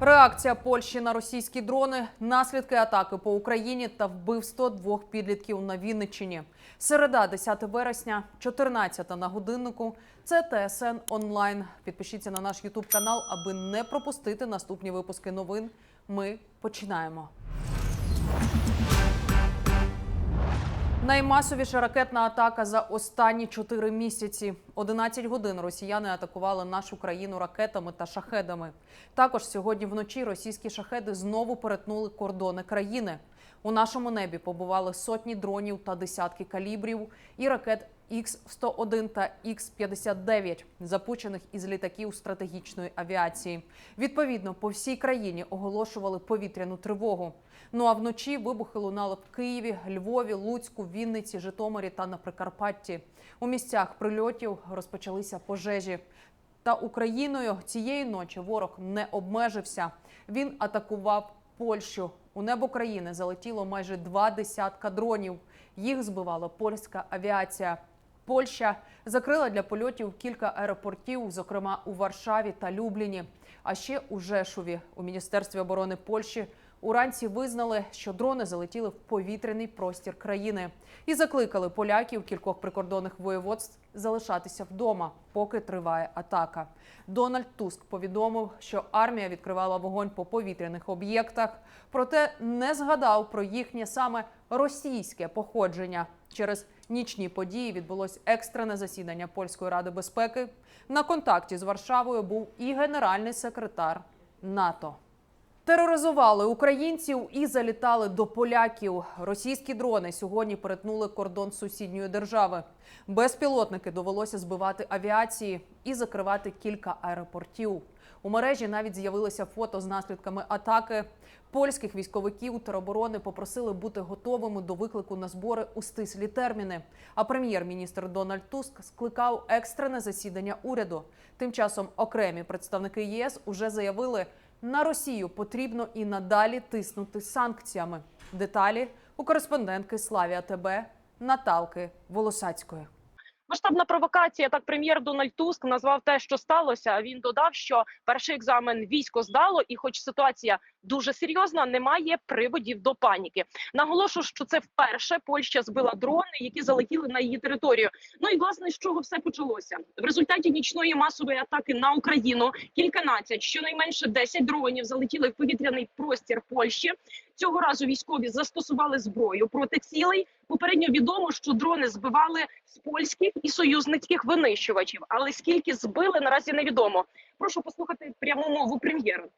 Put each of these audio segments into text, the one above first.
Реакція Польщі на російські дрони, наслідки атаки по Україні та вбивство двох підлітків на Вінниччині. Середа, 10 вересня, 14 на годиннику. Це ТСН онлайн. Підпишіться на наш Ютуб канал, аби не пропустити наступні випуски новин. Ми починаємо. Наймасовіша ракетна атака за останні чотири місяці. 11 годин росіяни атакували нашу країну ракетами та шахедами. Також сьогодні вночі російські шахеди знову перетнули кордони країни. У нашому небі побували сотні дронів та десятки калібрів і ракет Х-101 та Х-59, запущених із літаків стратегічної авіації. Відповідно, по всій країні оголошували повітряну тривогу. Ну а вночі вибухи лунали в Києві, Львові, Луцьку, Вінниці, Житомирі та на Прикарпатті. У місцях прильотів розпочалися пожежі. Та Україною цієї ночі ворог не обмежився. Він атакував Польщу. У небо країни залетіло майже два десятка дронів. Їх збивала польська авіація. Польща закрила для польотів кілька аеропортів, зокрема у Варшаві та Любліні. А ще у Жешові у міністерстві оборони Польщі уранці визнали, що дрони залетіли в повітряний простір країни і закликали поляків кількох прикордонних воєводств залишатися вдома, поки триває атака. Дональд Туск повідомив, що армія відкривала вогонь по повітряних об'єктах, проте не згадав про їхнє саме російське походження. Через нічні події відбулось екстрене засідання польської ради безпеки. На контакті з Варшавою був і генеральний секретар НАТО. Тероризували українців і залітали до поляків. Російські дрони сьогодні перетнули кордон сусідньої держави. Безпілотники довелося збивати авіації і закривати кілька аеропортів. У мережі навіть з'явилися фото з наслідками атаки. Польських військовиків тероборони попросили бути готовими до виклику на збори у стислі терміни. А прем'єр-міністр Дональд Туск скликав екстрене засідання уряду. Тим часом окремі представники ЄС уже заявили, на Росію потрібно і надалі тиснути санкціями. Деталі у кореспондентки Славія ТБ Наталки Волосацької. Масштабна провокація. Так прем'єр Дональд Туск назвав те, що сталося. Він додав, що перший екзамен військо здало, і, хоч ситуація дуже серйозна, немає приводів до паніки. Наголошу, що це вперше Польща збила дрони, які залетіли на її територію. Ну і власне з чого все почалося в результаті нічної масової атаки на Україну. Кільканадцять, щонайменше 10 дронів залетіли в повітряний простір Польщі. Цього разу військові застосували зброю проти цілей. Попередньо відомо, що дрони збивали з польських і союзницьких винищувачів, але скільки збили наразі невідомо. Прошу послухати пряму мову прем'єра.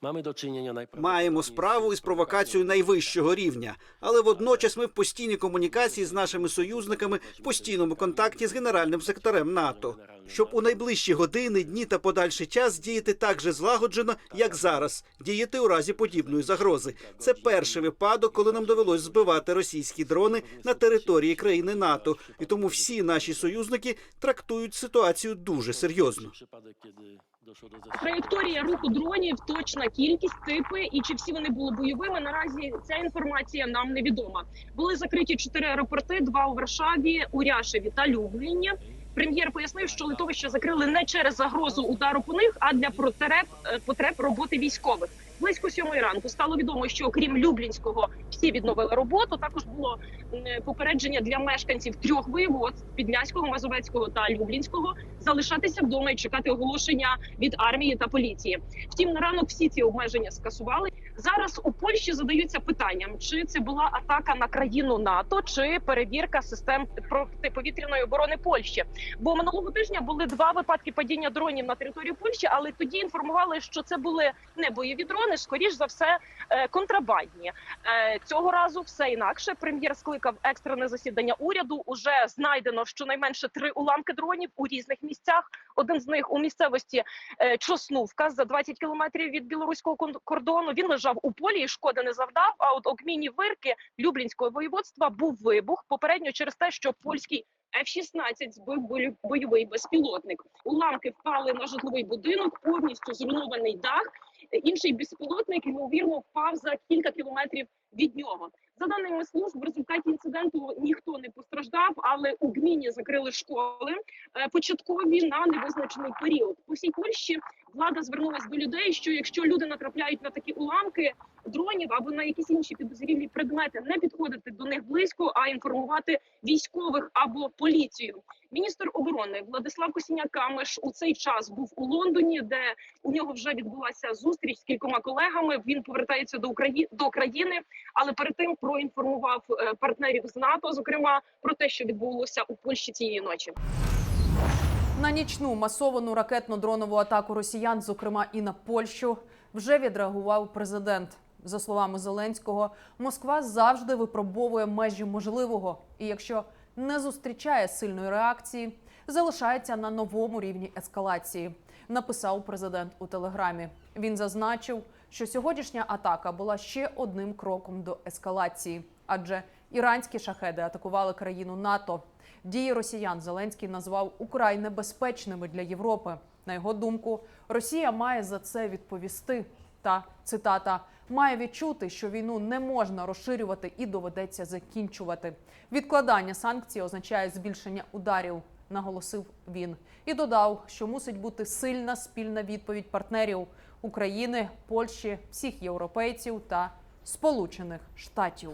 Mamy do czynienia Маємо справу із провокацією найвищого рівня, але водночас ми в постійній комунікації з нашими союзниками, в постійному контакті з генеральним секретарем НАТО, щоб у найближчі години, дні та подальший час діяти так же злагоджено, як зараз, діяти у разі подібної загрози. Це перший випадок, коли нам довелось збивати російські дрони на території країни НАТО, і тому всі наші союзники трактують ситуацію дуже серйозно. Траєкторія руху дронів, точна кількість, типи і чи всі вони були бойовими. Наразі ця інформація нам невідома. Були закриті чотири аеропорти: два у Варшаві, у Ряшеві та Любліні. Прем'єр пояснив, що литовище закрили не через загрозу удару по них, а для потреб, е, потреб роботи військових. Близько сьомої ранку стало відомо, що окрім Люблінського всі відновили роботу. Також було попередження для мешканців трьох воєводств Підляського, Мазовецького та Люблінського залишатися вдома і чекати оголошення від армії та поліції. Втім, на ранок всі ці обмеження скасували. Зараз у Польщі задаються питанням, чи це була атака на країну НАТО, чи перевірка систем протиповітряної оборони Польщі. Бо минулого тижня були два випадки падіння дронів на територію Польщі, але тоді інформували, що це були не бойові дрони, скоріш за все е, контрабандні. Е, Цього разу все інакше. Прем'єр скликав екстрене засідання уряду. Уже знайдено щонайменше три уламки дронів у різних місцях. Один з них у місцевості е, Чоснувка за 20 кілометрів від білоруського кордону. Він лежав у полі і шкоди не завдав. А от окміні вирки Люблінського воєводства був вибух попередньо через те, що польський F-16 збив бой- бойовий безпілотник. Уламки впали на житловий будинок, повністю зруйнований дах. інший безпілотник ймовірно впав за кілька кілометрів від нього. За даними служб, в результаті інциденту ніхто не постраждав, але у гміні закрили школи е, початкові на невизначений період. У всій Польщі влада звернулася до людей, що якщо люди натрапляють на такі уламки дронів або на якісь інші підозрілі предмети, не підходити до них близько, а інформувати військових або поліцію. Міністр оборони Владислав Косіняк-Камиш у цей час був у Лондоні, де у нього вже відбулася зустріч з кількома колегами. Він повертається до Украї... до країни, але перед тим проінформував е, партнерів з НАТО, зокрема про те, що відбулося у Польщі цієї ночі. На нічну масовану ракетно-дронову атаку росіян, зокрема і на Польщу, вже відреагував президент. За словами Зеленського, Москва завжди випробовує межі можливого, і якщо не зустрічає сильної реакції, залишається на новому рівні ескалації. Написав президент у телеграмі. Він зазначив, що сьогоднішня атака була ще одним кроком до ескалації, адже іранські шахеди атакували країну НАТО. Дії росіян Зеленський назвав украй небезпечними для Європи. На його думку, Росія має за це відповісти. Та цитата має відчути, що війну не можна розширювати і доведеться закінчувати. Відкладання санкцій означає збільшення ударів, наголосив він і додав, що мусить бути сильна спільна відповідь партнерів України, Польщі, всіх європейців та Сполучених Штатів.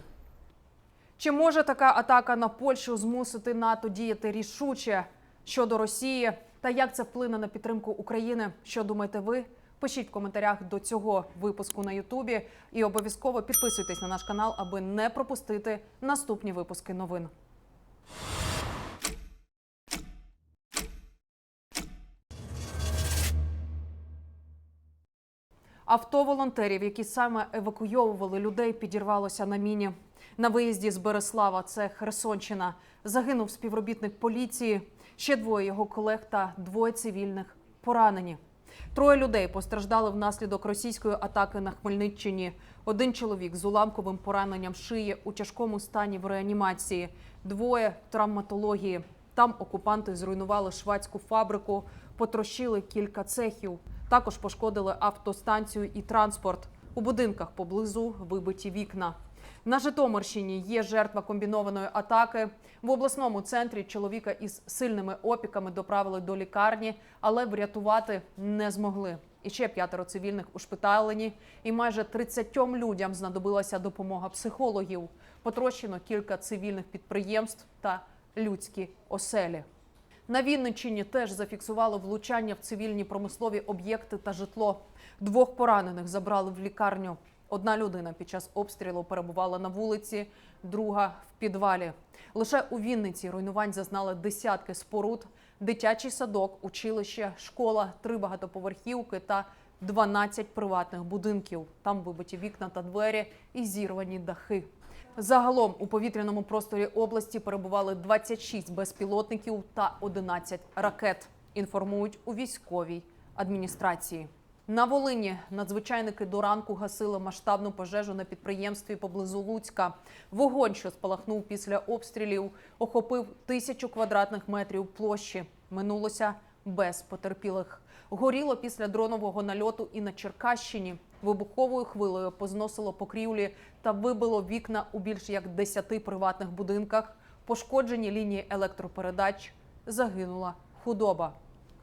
Чи може така атака на Польщу змусити НАТО діяти рішуче щодо Росії? Та як це вплине на підтримку України? Що думаєте ви? Пишіть в коментарях до цього випуску на Ютубі і обов'язково підписуйтесь на наш канал, аби не пропустити наступні випуски новин. Авто волонтерів, які саме евакуйовували людей, підірвалося на міні. На виїзді з Береслава, це Херсонщина, загинув співробітник поліції. Ще двоє його колег та двоє цивільних поранені. Троє людей постраждали внаслідок російської атаки на Хмельниччині. Один чоловік з уламковим пораненням шиї у тяжкому стані в реанімації, двоє травматології. Там окупанти зруйнували швадську фабрику, потрощили кілька цехів. Також пошкодили автостанцію і транспорт. У будинках поблизу вибиті вікна. На Житомирщині є жертва комбінованої атаки. В обласному центрі чоловіка із сильними опіками доправили до лікарні, але врятувати не змогли. І ще п'ятеро цивільних ушпиталені, і майже 30 людям знадобилася допомога психологів. Потрощено кілька цивільних підприємств та людські оселі. На Вінниччині теж зафіксували влучання в цивільні промислові об'єкти та житло. Двох поранених забрали в лікарню. Одна людина під час обстрілу перебувала на вулиці, друга в підвалі. Лише у Вінниці руйнувань зазнали десятки споруд, дитячий садок, училище, школа, три багатоповерхівки та 12 приватних будинків. Там вибиті вікна та двері і зірвані дахи. Загалом у повітряному просторі області перебували 26 безпілотників та 11 ракет. Інформують у військовій адміністрації. На Волині надзвичайники до ранку гасили масштабну пожежу на підприємстві поблизу Луцька. Вогонь, що спалахнув після обстрілів, охопив тисячу квадратних метрів площі. Минулося без потерпілих. Горіло після дронового нальоту і на Черкащині. Вибуховою хвилею позносило покрівлі та вибило вікна у більш як 10 приватних будинках. Пошкоджені лінії електропередач. Загинула худоба.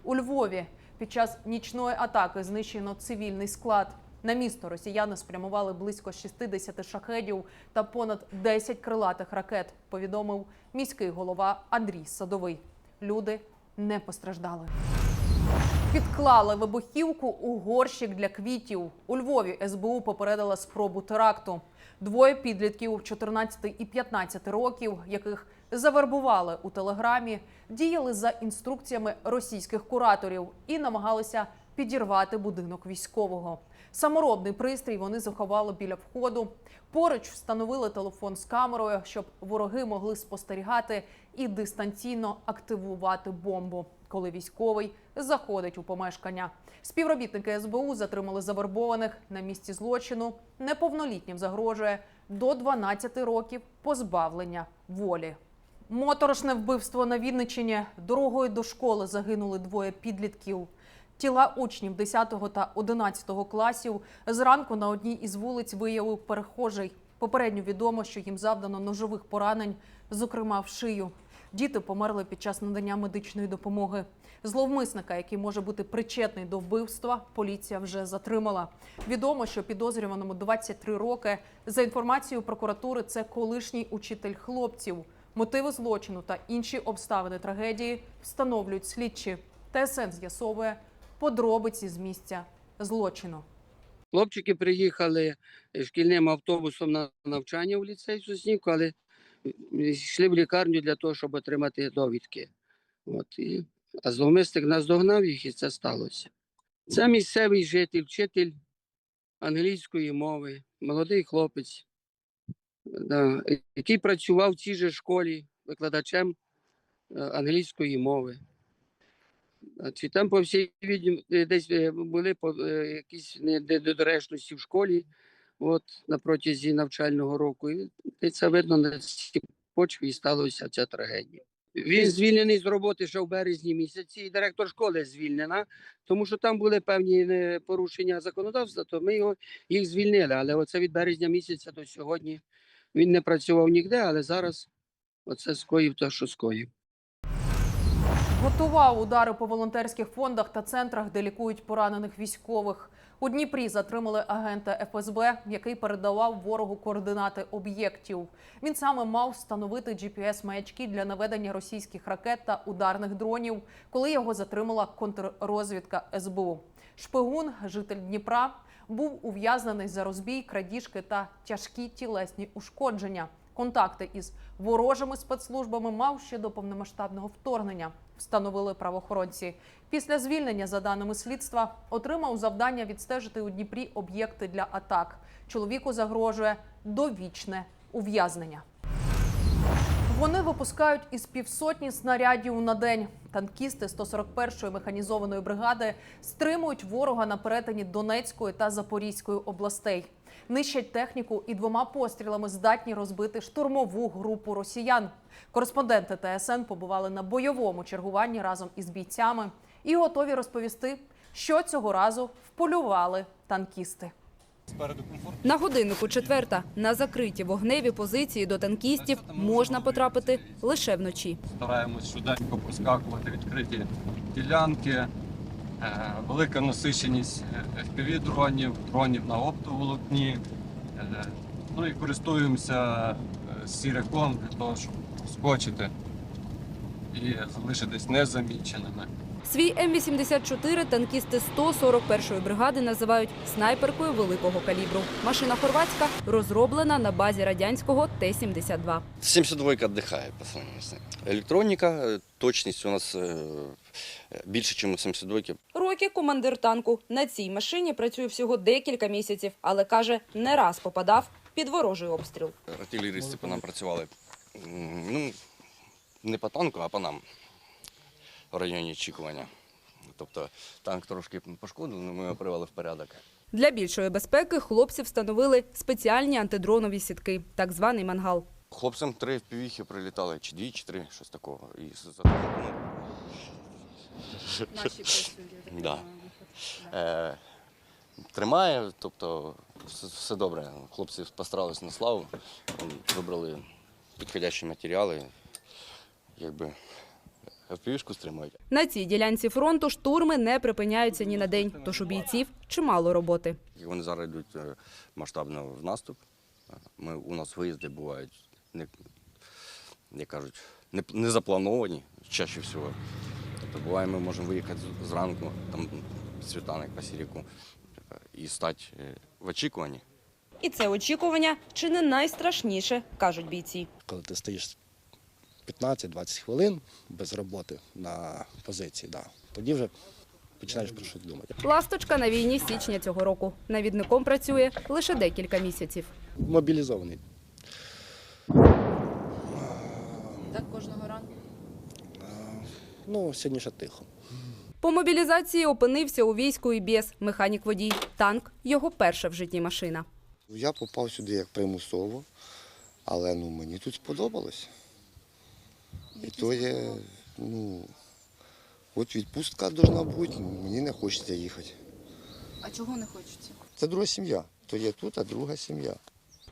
У Львові під час нічної атаки знищено цивільний склад. На місто росіяни спрямували близько 60 шахедів та понад 10 крилатих ракет. Повідомив міський голова Андрій Садовий. Люди не постраждали. Підклали вибухівку у горщик для квітів. У Львові СБУ попередила спробу теракту. Двоє підлітків 14 і 15 років, яких завербували у телеграмі, діяли за інструкціями російських кураторів і намагалися підірвати будинок військового. Саморобний пристрій вони заховали біля входу. Поруч встановили телефон з камерою, щоб вороги могли спостерігати і дистанційно активувати бомбу, коли військовий заходить у помешкання. Співробітники СБУ затримали завербованих на місці злочину. Неповнолітнім загрожує до 12 років позбавлення волі. Моторошне вбивство на Вінниччині. Дорогою до школи загинули двоє підлітків. Тіла учнів 10 та 11 класів зранку на одній із вулиць виявив перехожий. Попередньо відомо, що їм завдано ножових поранень, зокрема в шию. Діти померли під час надання медичної допомоги. Зловмисника, який може бути причетний до вбивства, поліція вже затримала. Відомо, що підозрюваному 23 роки. За інформацією прокуратури, це колишній учитель хлопців. Мотиви злочину та інші обставини трагедії встановлюють слідчі. ТСН з'ясовує подробиці з місця злочину. Хлопчики приїхали шкільним автобусом на навчання в ліцей Соснівку, але йшли в лікарню для того, щоб отримати довідки. От, і, а зловмисник наздогнав їх, і це сталося. Це місцевий житель, вчитель англійської мови, молодий хлопець, да, який працював в цій же школі викладачем е, англійської мови. Чи там, по всій відні, десь е, були по- е, якісь недоречності в школі от, на протязі навчального року. І це видно на цій почві і сталося ця трагедія. Він звільнений з роботи ще в березні місяці, і директор школи звільнена, тому що там були певні е, порушення законодавства, то ми його їх звільнили. Але оце від березня місяця до сьогодні він не працював ніде, але зараз оце скоїв те, що скоїв. Готував удари по волонтерських фондах та центрах, де лікують поранених військових. У Дніпрі затримали агента ФСБ, який передавав ворогу координати об'єктів. Він саме мав встановити GPS-маячки для наведення російських ракет та ударних дронів, коли його затримала контррозвідка СБУ. Шпигун, житель Дніпра, був ув'язнений за розбій, крадіжки та тяжкі тілесні ушкодження. Контакти із ворожими спецслужбами мав ще до повномасштабного вторгнення. Встановили правоохоронці. Після звільнення, за даними слідства, отримав завдання відстежити у Дніпрі об'єкти для атак. Чоловіку загрожує довічне ув'язнення. Вони випускають із півсотні снарядів на день. Танкісти 141-ї механізованої бригади стримують ворога на перетині Донецької та Запорізької областей. Нищать техніку і двома пострілами здатні розбити штурмову групу росіян. Кореспонденти ТСН побували на бойовому чергуванні разом із бійцями і готові розповісти, що цього разу вполювали танкісти. На годиннику четверта. На закриті вогневі позиції до танкістів можна потрапити лише вночі. стараємось швиденько проскакувати відкриті ділянки, е, велика насиченість fpv дронів, дронів на оптоволокні. Е, Ну і користуємося е, сіряком для того, щоб скочити і залишитись незаміченими. Свій М-84 танкісти 141-ї бригади називають снайперкою великого калібру. Машина хорватська розроблена на базі радянського Т-72. 72 отдыхает по сравнению с ним. Электроника, э, точность у нас э, більше, ніж у 72 Рокі командир танку. На цій машині працює всього декілька місяців, але каже, не раз попадав під ворожий обстріл. Артилерісти по нам працювали. м, Ну, не по танку, а по нам в районі очікування. Тобто танк трошки пошкодили, але ми його привели в порядок. Для більшої безпеки хлопці встановили спеціальні антидронові сітки, так званий мангал. Хлопцям три впівіхи прилітали, чи дві, чи три, щось такого. І ну, Да. Е, тримає, тобто все, все добре. Хлопці постарались на славу, вибрали підходящі матеріали, якби FPV-шку стримують. На цій ділянці фронту штурми не припиняються ні на день, тож у бійців чимало роботи. Вони зараз йдуть е, масштабно в наступ, е, ми, у нас виїзди бувають, не, як кажуть, не, не заплановані чаще всього. Тобто буває, ми можемо виїхати зранку, там світанок по сіріку, е, і стати в очікуванні. І це очікування чи не найстрашніше, кажуть бійці. коли ти стоїш 15-20 хвилин без роботи на позиції, да, тоді вже починаєш про щось думати. Ласточка на війні з січня цього року. Навідником працює лише декілька місяців. Мобілізований. Так кожного ранку. Ну, сьогодні ще тихо. По мобілізації опинився у війську і без механік водій. Танк його перша в житті машина. Я попав сюди як примусово, але ну, мені тут сподобалось. І то є, ну, От відпустка повинна бути, мені не хочеться їхати. А чого не хочеться? Це друга сім'я. То є тут, а друга сім'я.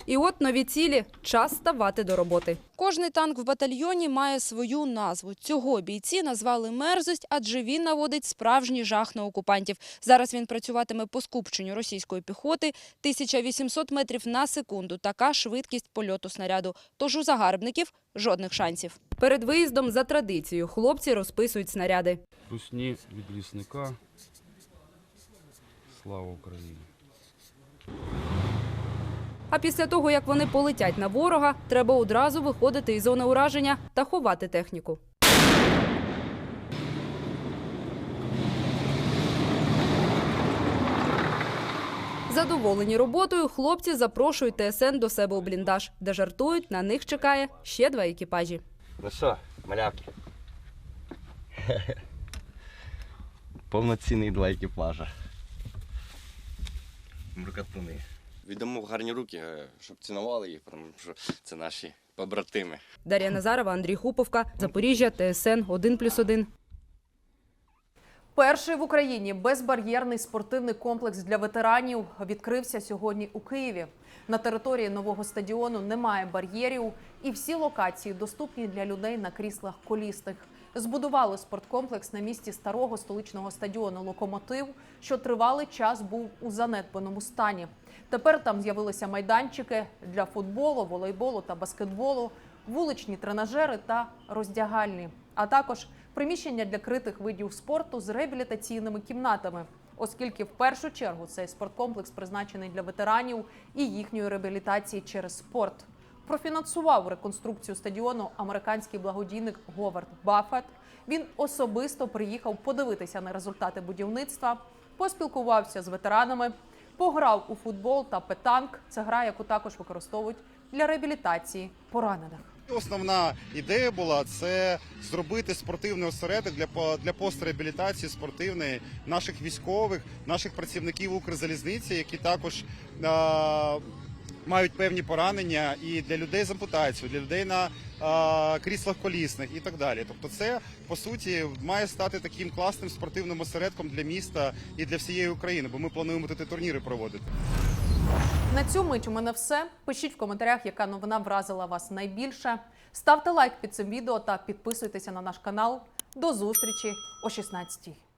І от нові цілі час ставати до роботи. Кожний танк в батальйоні має свою назву. Цього бійці назвали мерзость, адже він наводить справжній жах на окупантів. Зараз він працюватиме по скупченню російської піхоти 1800 метрів на секунду. Така швидкість польоту снаряду. Тож у загарбників жодних шансів. Перед виїздом за традицією хлопці розписують снаряди. Русні від лісника. Слава Україні! А після того, як вони полетять на ворога, треба одразу виходити із зони ураження та ховати техніку. Задоволені роботою, хлопці запрошують ТСН до себе у бліндаж, де жартують, на них чекає ще два екіпажі. Ну що, малявки? Повноцінний два екіпажа. Мрукатуни. Віддамо в гарні руки, е, щоб цінували їх, тому що це наші побратими. Дар'я Назарова, Андрій Хуповка, Запоріжжя, ТСН 1+,1. Перший в Україні безбар'єрний спортивний комплекс для ветеранів відкрився сьогодні у Києві. На території нового стадіону немає бар'єрів, і всі локації доступні для людей на кріслах колісних. Збудували спорткомплекс на місці старого столичного стадіону Локомотив, що тривалий час був у занедбаному стані. Тепер там з'явилися майданчики для футболу, волейболу та баскетболу, вуличні тренажери та роздягальні, а також приміщення для критих видів спорту з реабілітаційними кімнатами, оскільки в першу чергу цей спорткомплекс призначений для ветеранів і їхньої реабілітації через спорт. Профінансував реконструкцію стадіону американський благодійник Говард Баффет. Він особисто приїхав подивитися на результати будівництва, поспілкувався з ветеранами, пограв у футбол та петанк. Це гра, яку також використовують для реабілітації поранених. Основна ідея була це зробити спортивний осередок для для постреабілітації спортивної наших військових, наших працівників Укрзалізниці, які також е, мають певні поранення, і для людей з ампутацією, для людей на е, кріслах колісних і так далі. Тобто, це по суті має стати таким класним спортивним осередком для міста і для всієї України, бо ми плануємо тут турніри проводити. На цю мить у мене все. Пишіть в коментарях, яка новина вразила вас найбільше. Ставте лайк під цим відео та підписуйтеся на наш канал. До зустрічі о 16